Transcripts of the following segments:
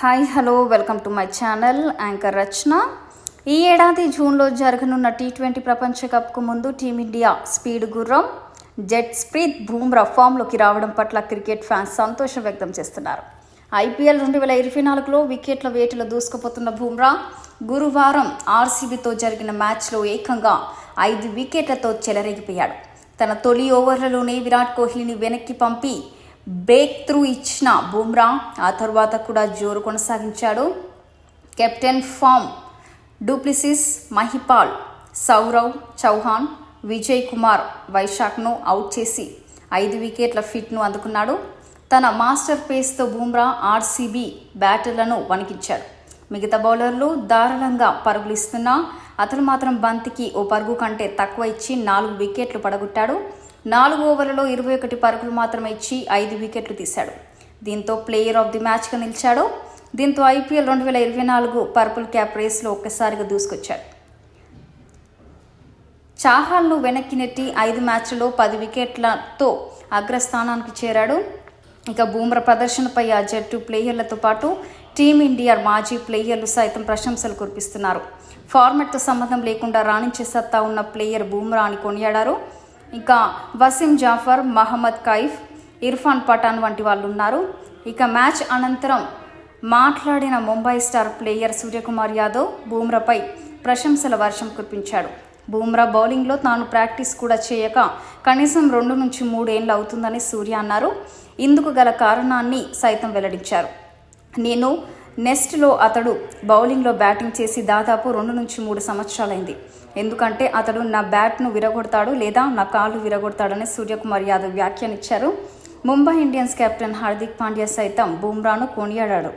Hi hello welcome to my channel anchor Rachana. ఈ ఏడాది జూన్లో జరగనున్న టీ ట్వంటీ ప్రపంచ కప్కు ముందు టీమిండియా స్పీడ్ గుర్రం జెట్ స్ప్రీత్ బూమ్రా ఫామ్లోకి రావడం పట్ల క్రికెట్ ఫ్యాన్స్ సంతోషం వ్యక్తం చేస్తున్నారు. ఐపీఎల్ రెండు వేల ఇరవై నాలుగులో వికెట్ల వేటలో దూసుకుపోతున్న బూమ్రా గురువారం ఆర్సీబీతో జరిగిన మ్యాచ్లో ఏకంగా ఐదు వికెట్లతో చెలరేగిపోయాడు. తన తొలి ఓవర్లలోనే విరాట్ కోహ్లీని వెనక్కి పంపి బ్రేక్ త్రూ ఇచ్చిన బుమ్రా ఆ తర్వాత కూడా జోరు కొనసాగించాడు. Captain Faf du Plessis Mahipal Saurav Chauhan Vijay Kumar వైశాఖ్ను out చేసి ఐదు వికెట్ల ఫిట్ను అందుకున్నాడు. తన మాస్టర్ పేస్తో బుమ్రా ఆర్సీబీ బ్యాటర్లను వణికించాడు మిగతా బౌలర్లు దారుణంగా పరుగులు ఇస్తున్నా అతను మాత్రం బంతికి ఓ పరుగు కంటే తక్కువ ఇచ్చి నాలుగు వికెట్లు పడగొట్టాడు. నాలుగు ఓవర్లలో ఇరవై ఒకటి పరుగులు మాత్రమే ఇచ్చి ఐదు వికెట్లు తీశాడు. దీంతో ప్లేయర్ ఆఫ్ ది మ్యాచ్గా నిలిచాడు. దీంతో ఐపీఎల్ రెండు వేల ఇరవై నాలుగు పర్పుల్ క్యాప్ రేస్లో ఒక్కసారిగా దూసుకొచ్చాడు. చాహాల్ను వెనక్కి నెట్టి ఐదు మ్యాచ్లలో పది వికెట్లతో అగ్రస్థానానికి చేరాడు. ఇక బూమ్రా ప్రదర్శనపై ఆ జట్టు ప్లేయర్లతో పాటు టీమిండియా మాజీ ప్లేయర్లు సైతం ప్రశంసలు కురిపిస్తున్నారు. ఫార్మెట్తో సంబంధం లేకుండా రాణించే సత్తా ఉన్న ప్లేయర్ బూమ్రా అని కొనియాడారు. ఇక వసీం జాఫర్ మహమ్మద్ కైఫ్ ఇర్ఫాన్ పఠాన్ వంటి వాళ్ళు ఉన్నారు ఇక మ్యాచ్ అనంతరం మాట్లాడిన ముంబై స్టార్ ప్లేయర్ సూర్యకుమార్ యాదవ్ బూమ్రాపై ప్రశంసల వర్షం కురిపించాడు. బూమ్రా బౌలింగ్లో తాను ప్రాక్టీస్ కూడా చేయక కనీసం రెండు నుంచి మూడేళ్ళు అవుతుందని సూర్య అన్నారు. ఇందుకు గల కారణాన్ని సైతం వెల్లడించారు. నేను నెస్ట్లో అతడు బౌలింగ్లో బ్యాటింగ్ చేసి దాదాపు రెండు నుంచి మూడు సంవత్సరాలైంది. ఎందుకంటే అతడు నా బ్యాట్ను విరగొడతాడు లేదా నా కాళ్ళు విరగొడతాడని సూర్యకుమార్ యాదవ్ వ్యాఖ్యానిచ్చారు. ముంబై ఇండియన్స్ కెప్టెన్ హార్దిక్ పాండ్యా సైతం బూమ్రాను కొనియాడాడు.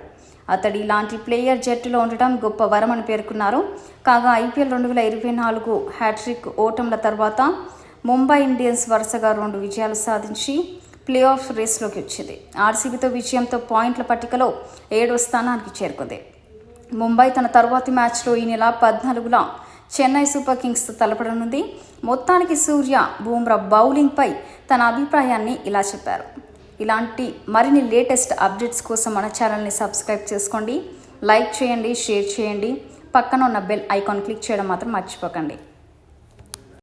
అతడి ఇలాంటి ప్లేయర్ జట్టులో ఉండటం గొప్ప వరమని పేర్కొన్నారు. కాగా ఐపీఎల్ రెండు వేల ఇరవై నాలుగు హ్యాట్రిక్ ఓటంల తర్వాత ముంబై ఇండియన్స్ వరుసగా రెండు విజయాలు సాధించి ప్లే ఆఫ్ రేస్లోకి వచ్చింది. ఆర్సీబీతో విజయంతో పాయింట్ల పట్టికలో ఏడవ స్థానానికి చేరుకుంది. ముంబై తన తర్వాతి మ్యాచ్లో ఈ నెల పద్నాలుగున చెన్నై సూపర్ కింగ్స్తో తలపడనుంది. మొత్తానికి సూర్య బూమ్రా బౌలింగ్పై తన అభిప్రాయాన్ని ఇలా చెప్పారు. ఇలాంటి మరిన్ని లేటెస్ట్ అప్డేట్స్ కోసం మన ఛానల్ని సబ్స్క్రైబ్ చేసుకోండి. లైక్ చేయండి షేర్ చేయండి. పక్కన ఉన్న బెల్ ఐకాన్ క్లిక్ చేయడం మాత్రం మర్చిపోకండి.